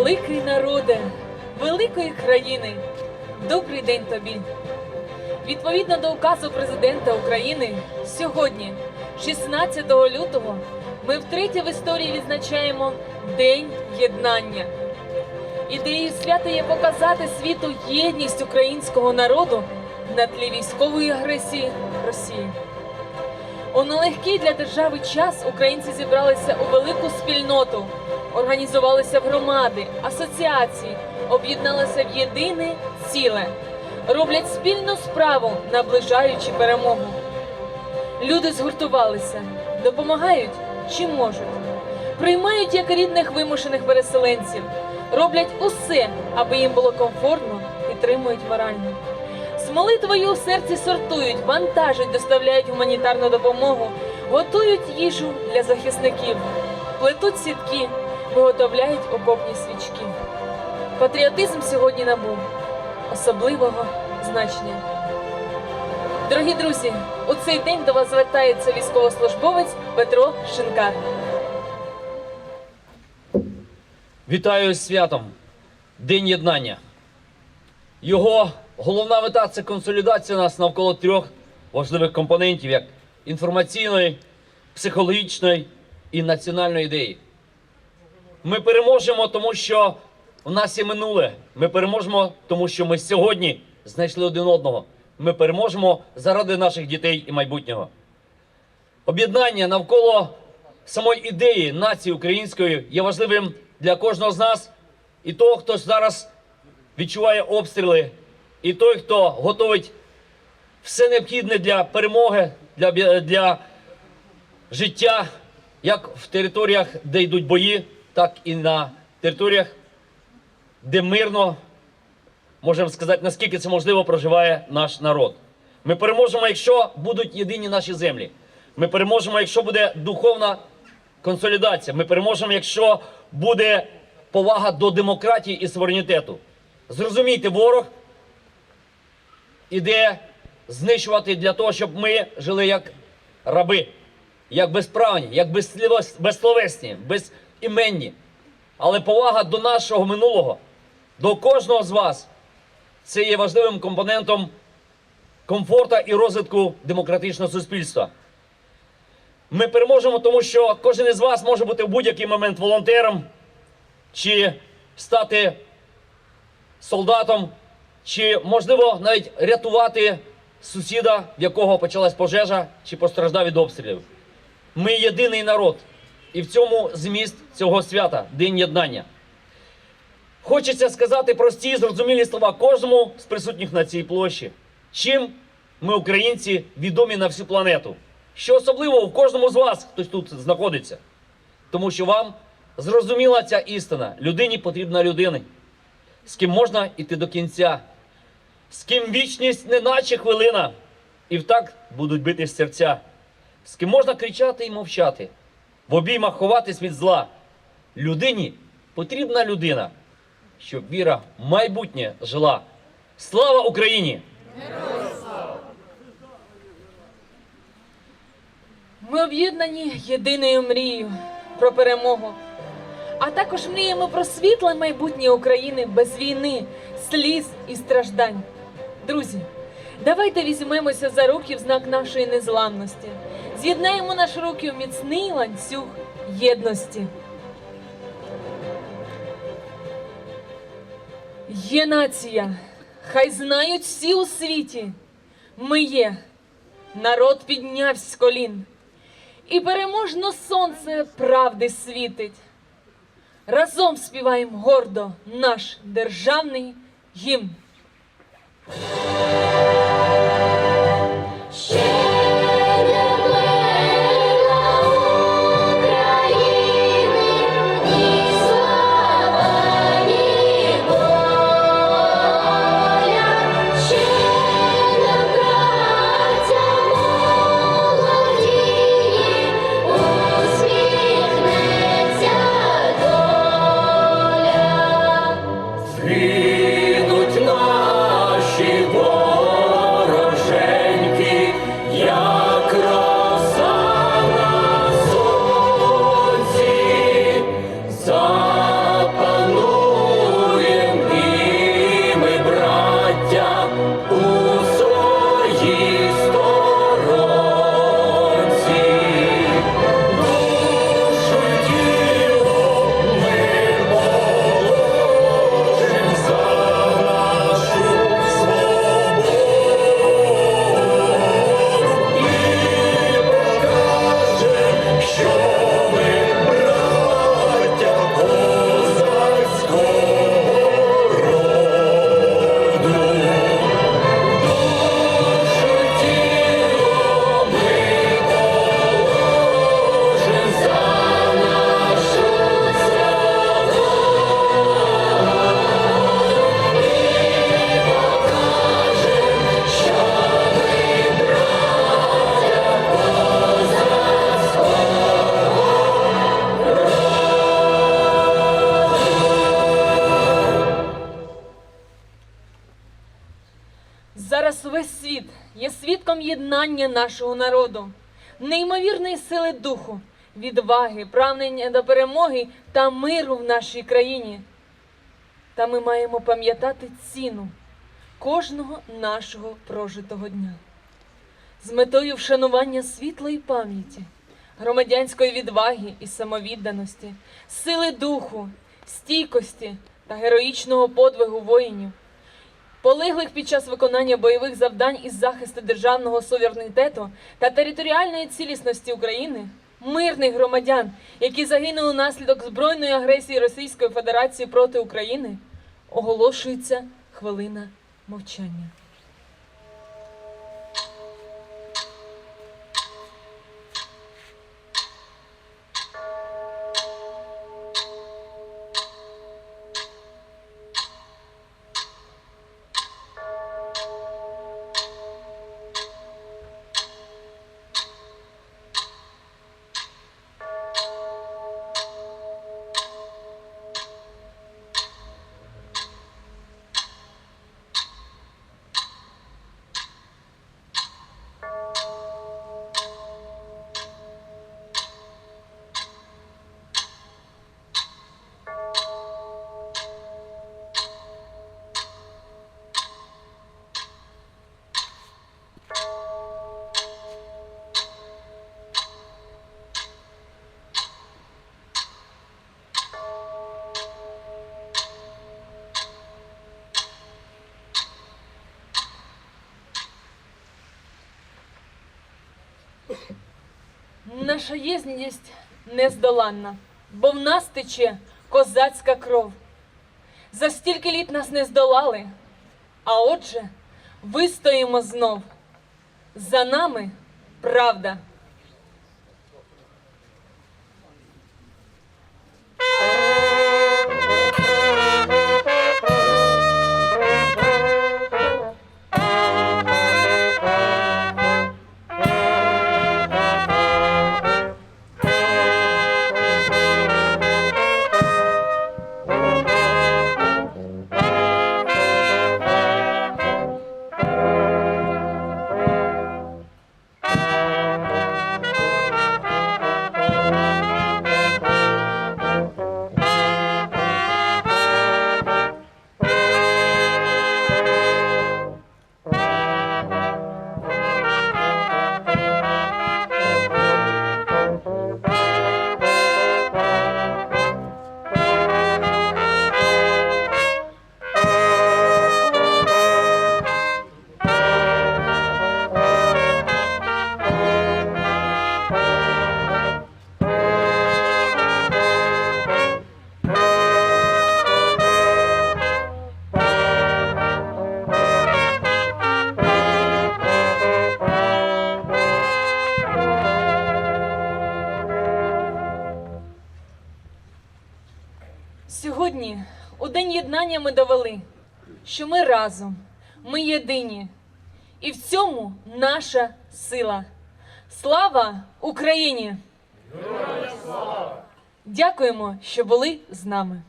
Великий народе, великої країни, добрий день тобі. Відповідно до указу президента України, сьогодні, 16 лютого, ми втретє в історії відзначаємо День єднання. Ідеєю свята є показати світу єдність українського народу на тлі військової агресії Росії. У нелегкий для держави час українці зібралися у велику спільноту, організувалися в громади, асоціації, об'єдналися в єдине ціле, роблять спільну справу, наближаючи перемогу. Люди згуртувалися, допомагають чи можуть, приймають як рідних вимушених переселенців, роблять усе, аби їм було комфортно, підтримують морально. З молитвою у серці сортують, вантажать, доставляють гуманітарну допомогу, готують їжу для захисників, плетуть сітки, виготовляють окопні свічки. Патріотизм сьогодні набув особливого значення. Дорогі друзі, у цей день до вас звертається військовослужбовець Петро Шинкар. Вітаю з святом День єднання. Його головна мета це консолідація нас навколо трьох важливих компонентів, як інформаційної, психологічної і національної ідеї. Ми переможемо, тому що у нас є минуле. Ми переможемо, тому що ми сьогодні знайшли один одного. Ми переможемо заради наших дітей і майбутнього. Об'єднання навколо самої ідеї нації української є важливим для кожного з нас і того, хто зараз відчуває обстріли, і той, хто готовить все необхідне для перемоги, для, для життя, як в територіях, де йдуть бої, так і на територіях, де мирно, можемо сказати, наскільки це можливо, проживає наш народ. Ми переможемо, якщо будуть єдині наші землі. Ми переможемо, якщо буде духовна консолідація. Ми переможемо, якщо буде повага до демократії і суверенітету. Зрозумійте, ворог іде знищувати для того, щоб ми жили як раби, як безправні, як безсловесні, безіменні. Але повага до нашого минулого, до кожного з вас, це є важливим компонентом комфорту і розвитку демократичного суспільства. Ми переможемо, тому що кожен із вас може бути в будь-який момент волонтером, чи стати солдатом, чи можливо навіть рятувати сусіда, в якого почалась пожежа, чи постраждав від обстрілів. Ми єдиний народ, і в цьому зміст цього свята День єднання. Хочеться сказати прості, і зрозумілі слова кожному з присутніх на цій площі. Чим ми, українці, відомі на всю планету. Що особливо в кожному з вас, хтось тут знаходиться. Тому що вам зрозуміла ця істина. Людині потрібна людина, з ким можна йти до кінця, з ким вічність не наче хвилина, і втак будуть битись серця, з ким можна кричати і мовчати, в обіймах ховатись від зла. Людині потрібна людина, щоб віра в майбутнє жила. Слава Україні! Ми об'єднані єдиною мрією про перемогу, а також мріємо про світле майбутнє України без війни, сліз і страждань. Друзі, давайте візьмемося за руки в знак нашої незламності, з'єднаємо наші руки в міцний ланцюг єдності. Є нація, хай знають всі у світі. Ми є. Народ піднявсь з колін, і переможно сонце правди світить. Разом співаємо гордо наш державний гімн. Єднання нашого народу, неймовірної сили духу, відваги, прагнення до перемоги та миру в нашій країні. Та ми маємо пам'ятати ціну кожного нашого прожитого дня з метою вшанування світлої пам'яті, громадянської відваги і самовідданості, сили духу, стійкості та героїчного подвигу воїнів, полеглих під час виконання бойових завдань із захисту державного суверенітету та територіальної цілісності України, мирних громадян, які загинули внаслідок збройної агресії Російської Федерації проти України, оголошується хвилина мовчання. Наша єдність нездоланна, бо в нас тече козацька кров. За стільки літ нас не здолали, а отже, вистоїмо знов. За нами правда. Сьогодні, у День єднання, ми довели, що ми разом, ми єдині. І в цьому наша сила. Слава Україні! Дякуємо, що були з нами.